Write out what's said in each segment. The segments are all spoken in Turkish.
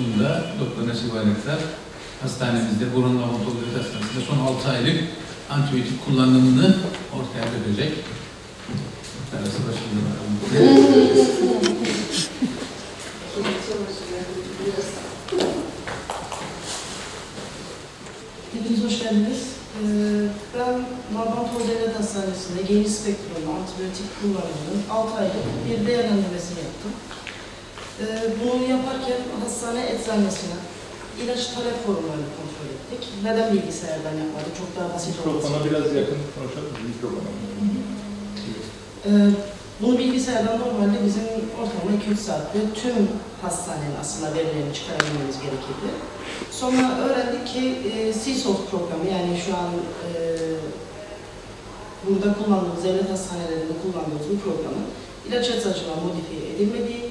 koşulunda Doktor Nasip Bayraktar hastanemizde burun otomobil hastanesinde son 6 aylık antibiyotik kullanımını ortaya dökecek. Arası başında bakalım. Hepiniz hoş geldiniz. Ee, ben Laboratuvar Devlet Hastanesi'nde geniş spektrumlu antibiyotik kullanımının 6 aylık bir değerlendirmesini yaptım. Ee, bunu yaparken hastane eczanesine ilaç talep formlarını kontrol ettik. Neden bilgisayardan yapmadık? Çok daha basit olması. Mikrofona biraz yakın konuşalım. Mikrofona. Ee, bunu bilgisayardan normalde bizim ortalama 2-3 saatte tüm hastanenin aslında verilerini çıkarabilmemiz gerekirdi. Sonra öğrendik ki e, CSOFT programı yani şu an e, burada kullandığımız, devlet hastanelerinde kullandığımız bu programın ilaç eczacılığa modifiye edilmediği,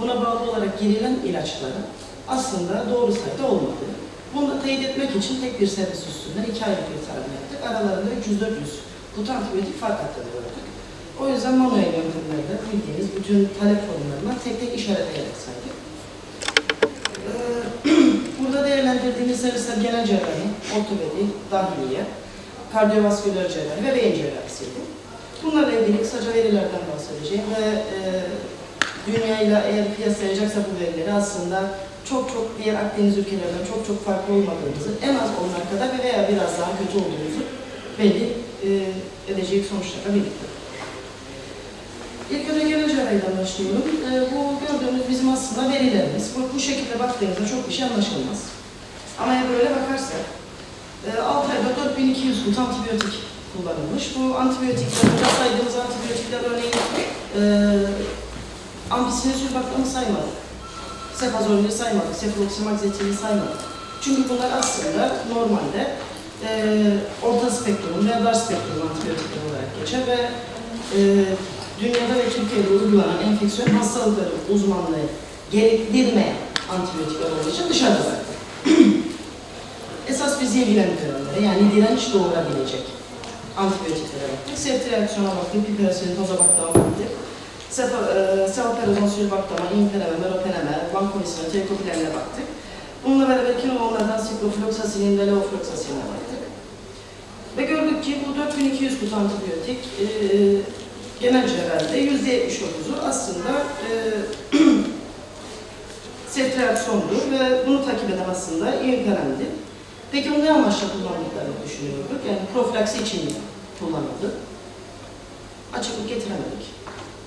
buna bağlı olarak girilen ilaçların aslında doğru sayıda olmadığı. Bunu da teyit etmek için tek bir servis üstünden iki aylık bir tarih yaptık. Aralarında 300-400 kutu antibiyotik fark attığını gördük. O yüzden manuel yöntemlerde bildiğiniz bütün talep formlarından tek tek işaretleyerek saydık. Ee, Burada değerlendirdiğimiz servisler genel cerrahi, ortopedi, dahiliye, kardiyovasküler cerrahi ve beyin cerrahisiydi. Bunlarla ilgili kısaca verilerden bahsedeceğim ve e, dünyayla eğer kıyaslayacaksa bu verileri aslında çok çok diğer Akdeniz ülkelerinden çok çok farklı olmadığımızı, en az onlar kadar veya biraz daha kötü olduğumuzu belli e, edecek sonuçlarla birlikte. İlk önce genel cerrahiden başlıyorum. Ee, bu gördüğünüz bizim aslında verilerimiz. Bu, bu şekilde baktığınızda çok bir şey anlaşılmaz. Ama eğer böyle bakarsak, e, 6 ayda 4200 kutu antibiyotik kullanılmış. Bu antibiyotikler, saydığımız antibiyotikler örneğin e, ampisinin sülfaklarını saymadık. Sefazolini saymadık, sefaloksimakzetini saymadık. Çünkü bunlar aslında normalde e, orta spektrum veya dar spektrum antibiyotikler olarak geçer ve e, dünyada ve Türkiye'de uygulanan enfeksiyon hastalıkları uzmanlığı gerektirmeyen antibiyotikler olduğu için dışarıda bıraktık. Esas bizi ilgilendirenlere yani direnç doğurabilecek antibiyotiklere baktık. Septi reaksiyona baktık, piperasinin toza baktığına baktık. Sefaperazon sülbaktama, impereme, meropeneme, vankomisine, tekopilerine baktık. Bununla beraber kinolonlardan siklofloksasinin ve leofloksasinine baktık. Ve gördük ki bu 4200 kutu antibiyotik e, genel cerrahide %79'u aslında e, septraksondu ve bunu takip eden aslında imperendi. Peki bunu ne amaçla kullandıklarını düşünüyorduk. Yani profilaksi için kullanıldı? Açıklık getiremedik.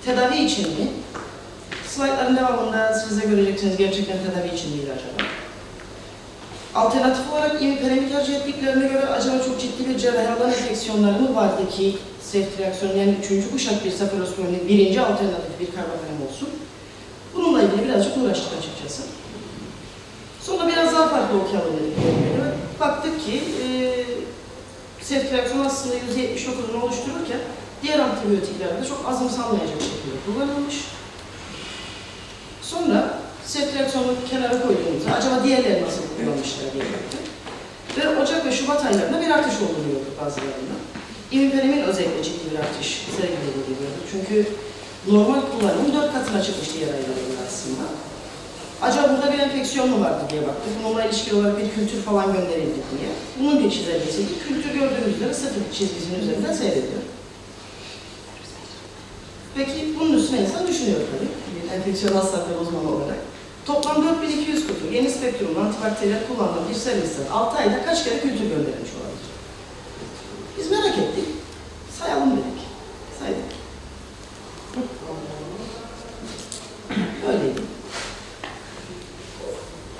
Tedavi için mi? Slaytların devamında siz de göreceksiniz gerçekten tedavi için değil acaba. Alternatif olarak imiperemi tercih ettiklerine göre acaba çok ciddi bir cerrahi alan enfeksiyonları mı vardı ki seft reaksiyonu yani üçüncü kuşak bir sefalosporinin birinci alternatif bir karbapenem olsun? Bununla ilgili birazcık uğraştık açıkçası. Sonra biraz daha farklı okuyalım dedik. Baktık ki e, seft reaksiyonu aslında %79'unu oluştururken diğer antibiyotiklerde çok azımsanmayacak şekilde kullanılmış. Sonra seft reaksiyonu kenara koyduğumuzda acaba diğerleri nasıl kullanmışlar diye baktık. Ve Ocak ve Şubat aylarında bir artış olduğunu gördük bazılarında. İmiperimin özellikle ciddi bir artış sergilediğini gördük. Çünkü normal kullanımın dört katına çıkmış diğer aylarında aslında. Acaba burada bir enfeksiyon mu vardı diye baktık. Bununla ilişkili olarak bir kültür falan gönderildi diye. Bunun bir çizelgesiydi. Kültür gördüğünüz üzere sıfır çizgisinin üzerinden seyrediyor. Peki bunun üstüne insan düşünüyor tabii. Bir enfeksiyon hastalıkları uzmanı olarak. Toplam 4200 kutu yeni spektrumlu antibakteriyel kullanılan bir servisten 6 ayda kaç kere kültür gönderilmiş olabilir? Biz merak ettik. Sayalım dedik. Saydık. Öyleydi.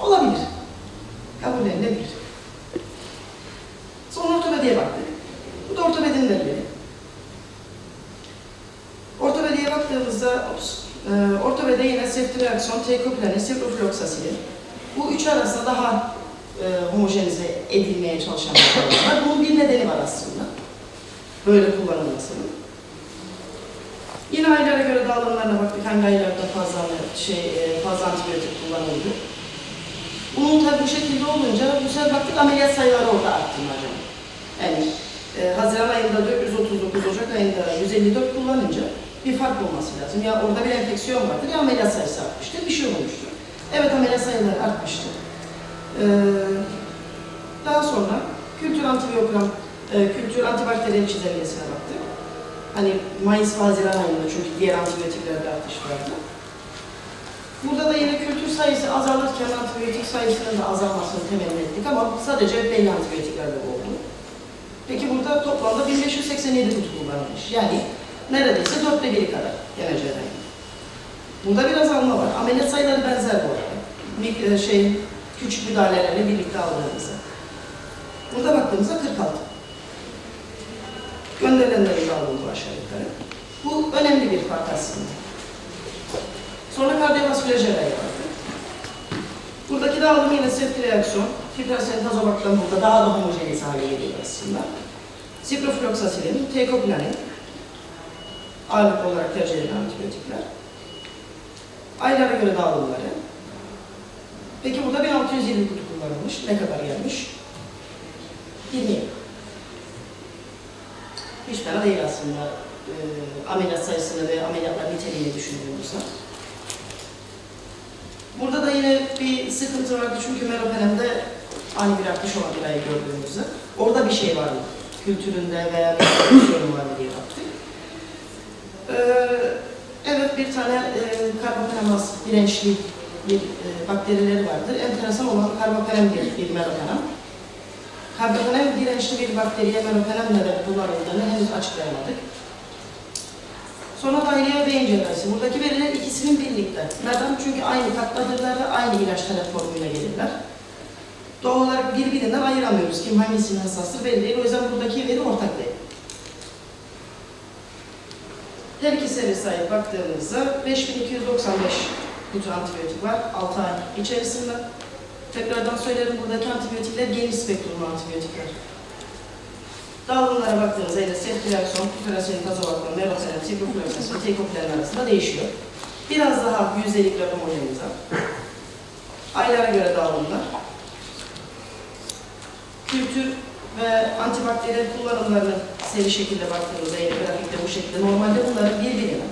Olabilir. Kabul edilebilir. Sonra ortopediye baktık. Bu da ortopedinin verileri. Ortopediye baktığımızda ops, e, ortopede yine septik reaksiyon, teikoplani, siprofloksasili. Bu üç arasında daha e, homojenize edilmeye çalışan bir. Bunun bir nedeni var aslında. Böyle kullanılmasının. Yine aylara göre dağılımlarına baktık. Hangi aylarda fazla şey e, fazla antibiyotik kullanıldı. Bunun tabi bu şekilde olunca bu sefer baktık ameliyat sayıları orada arttı hocam. Yani e, Haziran ayında 439, Ocak ayında 154 kullanınca bir fark olması lazım. Ya orada bir enfeksiyon vardır ya ameliyat sayısı artmıştır, bir şey olmuştur. Evet ameliyat sayıları artmıştı. Ee, daha sonra kültür antibiyogram, e, kültür antibakteriyel çizelgesine baktık. Hani Mayıs ve Haziran ayında çünkü diğer antibiyotiklerde artış vardı. Burada da yine kültür sayısı azalırken antibiyotik sayısının da azalmasını temenni ettik ama sadece belli antibiyotiklerde oldu. Peki burada toplamda 1587 kutu kullanılmış. Yani neredeyse dörtte biri kadar genel cerrahi. Burada bir azalma var. Ameliyat sayıları benzer bu arada. Bir, e, şey, küçük müdahalelerle birlikte aldığımızda. Burada baktığımızda 46. Gönderilenlerin dağılımı aşağı yukarı. Bu önemli bir fark aslında. Sonra kardiyovasküler cerrahi vardı. Buradaki dağılım yine septik reaksiyon. Fibrasentazobaktan burada daha da homojeniz hale geliyor aslında. Siprofloxasilin, tekoplanin, ağırlık olarak tercih edilen antibiyotikler. Aylara göre dağılımları. Peki burada 1620 kutu kullanılmış. Ne kadar gelmiş? 20. Hiç fena değil aslında e, ameliyat sayısını ve ameliyatlar niteliğini düşündüğümüzde. Burada da yine bir sıkıntı vardı çünkü meropenemde ani bir artış olan bir ayı gördüğümüzde. Orada bir şey var mı? Kültüründe veya bir sorun var mı diye. Ee, evet bir tane e, karbapenemaz dirençli bir e, bakterileri vardır. Enteresan olan karbapenem bir, bir meropenem. Karbapenem dirençli bir bakteriye meropenem neden kullanıldığını henüz açıklayamadık. Sonra dahiliye beyin cerrahisi. Buradaki veriler ikisinin birlikte. Neden? Çünkü aynı kattadırlar ve aynı ilaç talep formuyla gelirler. Doğal olarak birbirinden ayıramıyoruz. Kim hangisinin hassastır belli değil. O yüzden buradaki veri ortak değil. Her iki seri sahip baktığımızda 5295 kutu antibiyotik var 6 ay içerisinde. Tekrardan söylerim buradaki antibiyotikler geniş spektrumlu antibiyotikler. Dağılımlara baktığınızda yine seftriakson, püferasin, tazobakton, meropenem, siprofloxacin, teikopilen arasında değişiyor. Biraz daha yüzdelikle homojenize. Aylara göre dağılımlar. Kültür ve antibakteriyel kullanımlarını seri şekilde baktığımızda yine grafikte bu şekilde. Normalde bunların birbirine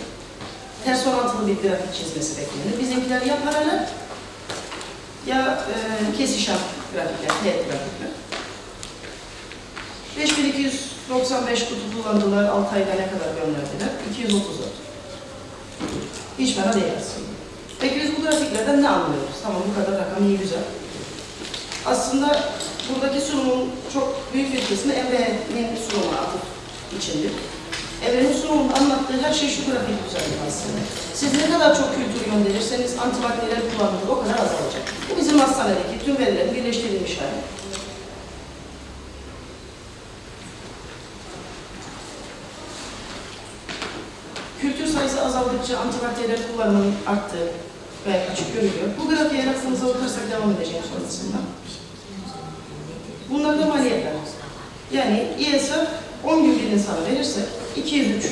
ters orantılı bir grafik çizmesi beklenir. Bizimkiler ya paralel ya e, kesişen grafikler, teğet grafikler. 5295 kutu kullandılar, 6 ayda ne kadar gönderdiler? 234. Hiç fena değil. Peki biz bu grafiklerden ne anlıyoruz? Tamam bu kadar rakam iyi güzel. Aslında buradaki sunumun çok büyük bir kısmı Emre'nin sunumuna atıf içindir. Emre'nin sunumunda anlattığı her şey şu grafik üzerinde aslında. Siz ne kadar çok kültür gönderirseniz antibakteriyel kullanımı o kadar azalacak. Bu bizim hastanedeki tüm verilerin birleştirilmiş hali. Kültür sayısı azaldıkça antibakteriyel kullanımın arttığı ve açık görülüyor. Bu grafiğe aklınıza bakarsak devam edeceğim sonrasında. Bunlar da maliyetler. Yani ISF 10 gün bir insana verirsek 203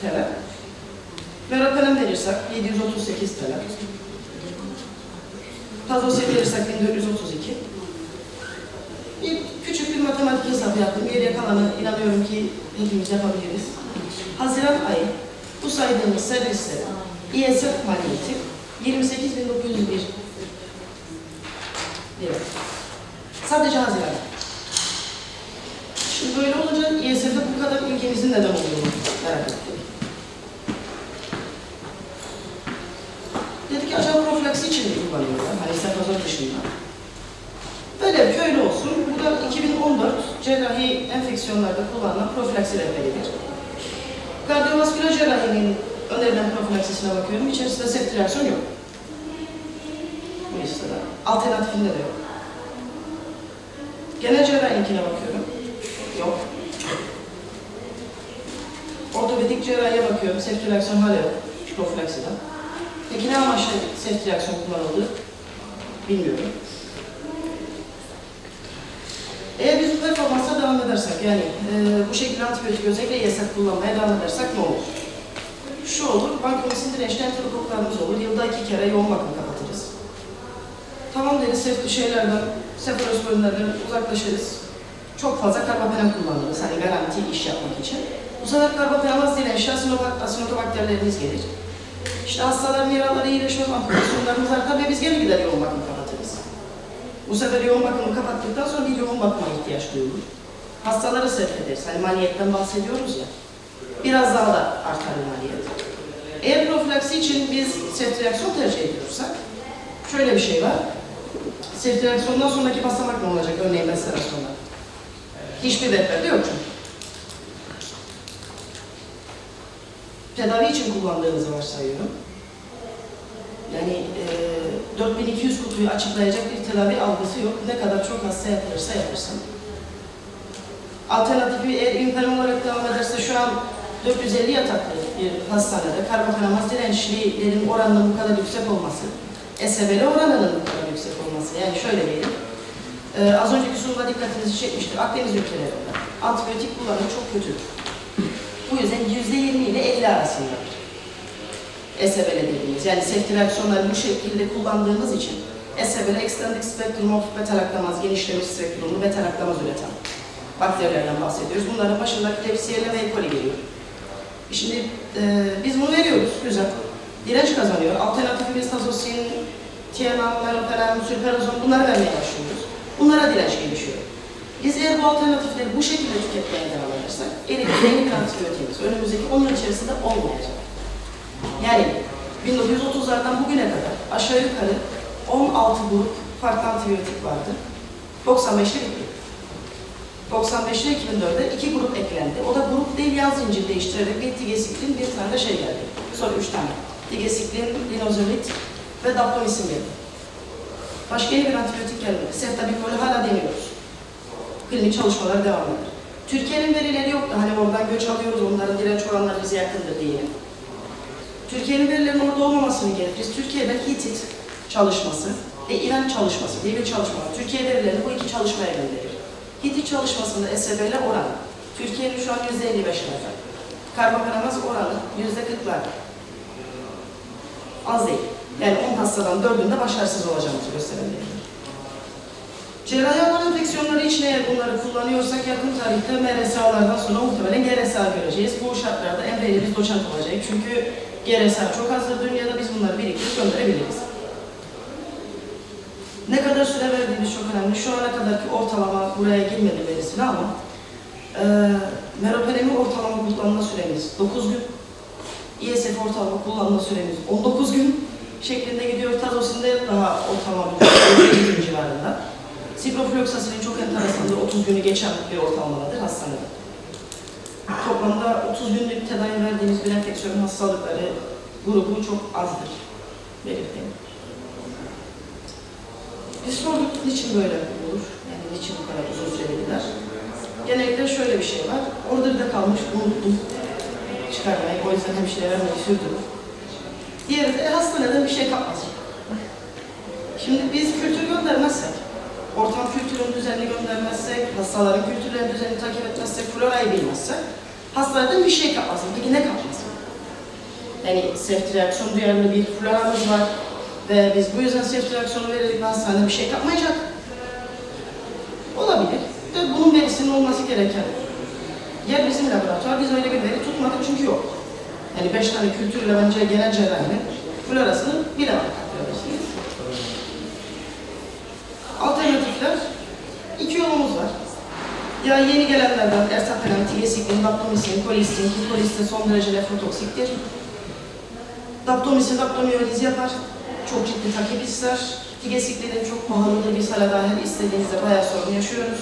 TL. Meropenem verirsek 738 TL. Tazosit verirsek 1432. Bir küçük bir matematik hesabı yaptım. Geriye kalanı inanıyorum ki hepimiz yapabiliriz. Haziran ayı bu saydığımız servislerin ISF maliyeti 28.901 lira. Sadece Haziran. Şimdi böyle olunca ISF'de bu kadar ilgimizin neden olduğunu merak ettik. Dedik ki acaba profilaksi için mi kullanıyorlar? Hani sefazot dışında. Böyle köylü olsun. Bu da 2014 cerrahi enfeksiyonlarda kullanılan profilaksi rehberidir. Kardiyovasküler cerrahinin önerilen profilaksisine bakıyorum. İçerisinde septilasyon yok. Bu listede. Alternatifinde de yok. Genel cerrahininkine bakıyorum. Yok. Ortopedik cerrahiye bakıyorum. Septilasyon hala yok. Profilaksiden. Peki ne amaçla septilasyon kullanıldı? Bilmiyorum. Eğer biz bu performansa devam edersek, yani e, bu şekilde antibiyotik özellikle ESF kullanmaya devam edersek ne olur? Şu olur, bankamızın dirençli enterokoklarımız olur, yılda iki kere yoğun bakım kapatırız. Tamam deriz, sef şeylerden, sefalosporinlerden uzaklaşırız. Çok fazla karbapenem kullanırız, hani garanti iş yapmak için. Bu sefer karbapenem az dirençli asinotobakterlerimiz gelir. İşte hastaların yaraları iyileşiyor, amputasyonlarımız artar ve biz gene gider yoğun bakım kapatırız. Bu sefer yoğun bakımı kapattıktan sonra bir yoğun bakıma ihtiyaç duyulur. Hastaları sevk ederiz. Hani maliyetten bahsediyoruz ya. Biraz daha da artar maliyet. Eğer profilaksi için biz seftriaksiyon tercih ediyorsak, şöyle bir şey var. Seftriaksiyondan sonraki basamak ne olacak örneğin mesela sonra? Hiçbir rehberde yok çünkü. Tedavi için kullandığınızı varsayıyorum. Yani e, 4200 kutuyu açıklayacak bir tedavi algısı yok. Ne kadar çok hasta yapılırsa yapılsın. Alternatifi eğer imkan olarak devam ederse şu an 450 yataklı bir hastanede karbonhidrat dirençlilerin oranının bu kadar yüksek olması, SBL oranının bu kadar yüksek olması. Yani şöyle diyelim, ee, az önceki sunumda dikkatinizi çekmiştir. Akdeniz ülkelerinde antibiyotik kullanımı çok kötüdür. Bu yüzden %20 ile 50 arasındadır. SBL dediğimiz yani seftriaksiyonları bu şekilde kullandığımız için SBL Extended Spectrum of Beta-laktamaz, genişlemiş spektrumlu beta-laktamaz üreten bakterilerden bahsediyoruz. Bunların başında Klebsiella ve E. coli geliyor. Şimdi e, biz bunu veriyoruz, güzel. Direnç kazanıyor. Alternatifimiz tazosin, TNA, meropenem, sülperazon bunları vermeye başlıyoruz. Bunlara direnç gelişiyor. Biz eğer bu alternatifleri bu şekilde tüketmeye devam edersek, elimizde yeni antibiyotiğimiz önümüzdeki 10 yıl içerisinde olmayacak. Yani 1930'lardan bugüne kadar aşağı yukarı 16 grup farklı antibiyotik vardı. 95'te bitti. 95'te 2004'de iki grup eklendi. O da grup değil yan zincir değiştirerek bir tigesiklin bir tane de şey geldi. Sonra üç tane. Tigesiklin, linozolit ve daptomisin geldi. Başka bir antibiyotik gelmedi. Seftabikolü hala deniyoruz. Klinik çalışmalar devam eder. Türkiye'nin verileri yoktu. Hani oradan göç alıyoruz, onların direnç oranları bize yakındır diye. Türkiye'nin verilerinin orada olmamasını gerekiriz. Türkiye'de HITIT çalışması ve İran çalışması diye bir çalışma var. Türkiye verilerini bu iki çalışmaya gönderir. HITIT çalışmasında SBL oranı Türkiye'nin şu an %55'inde. Karbonhidrat oranı %40'lar. Az değil. Yani 10 hastadan 4'ünde başarısız olacağımızı gösterebilir. Cerrahi alan enfeksiyonları için eğer bunları kullanıyorsak yakın tarihte MRSA'lardan sonra muhtemelen GRSA göreceğiz. Bu şartlarda Emre biz doçent olacak. Çünkü GRSA çok azdır dünyada biz bunları biriktirip gönderebiliriz. Ne kadar süre verdiğimiz çok önemli. Şu ana kadarki ortalama buraya girmedi verisine ama e, meropenemi ortalama kullanma süremiz 9 gün. ISF ortalama kullanma süremiz 19 gün şeklinde gidiyor. Tazosinde daha ortalama 50 gün civarında. Siprofloxasin'in çok enteresandır. 30 günü geçen bir ortalamadır hastanede. Toplamda 30 günlük tedavi verdiğimiz bir enfeksiyon hastalıkları grubu çok azdır. Belirteyim. Biz sorduk niçin böyle olur? Yani niçin bu kadar uzun süre gider? Genellikle şöyle bir şey var. Order'da kalmış, unuttum. Çıkarmayı, o yüzden hemşire vermeyi sürdürür. Diğeri de e, hastaneden bir şey kapmasın. Şimdi biz kültür göndermezsek, ortam kültürünü düzenli göndermezsek, hastaların kültürlerini düzenli takip etmezsek, florayı bilmezsek, hastaneden bir şey kapmasın. Peki ne kapmasın? Yani seftriaksiyon duyarlı bir floramız var ve biz bu yüzden seftriaksiyonu vererek hastanede bir şey kapmayacak. Olabilir. De bunun verisinin olması gereken yer bizim laboratuvar. Biz öyle bir veri tutmadık çünkü yok. Yani beş tane kültürle bence genel cerrahinin florasını bilemedik. Alternatifler, iki yolumuz var. Ya yeni gelenlerden ertapenem, tigesiklin, daptomisin, kolistin, ki kolistin son derece nefrotoksiktir. Daptomisin daptomiyoliz yapar. Çok ciddi takip ister. Tigesiklinin çok pahalıdır. Biz hala dahil istediğinizde bayağı sorun yaşıyoruz.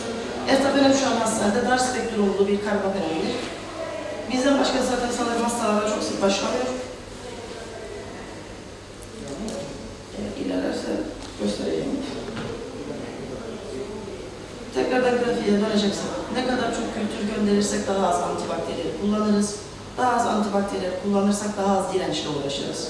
Ertapenem şu an hastanede dar spektrumlu bir karbapenemdir. Bizden başka zaten sanırım hastalarla çok sık başlamıyor. Eğer ilerlerse göstereyim. Tekrardan grafiğe döneceksek, ne kadar çok kültür gönderirsek daha az antibakteriyel kullanırız. Daha az antibakteriyel kullanırsak daha az dirençle uğraşırız.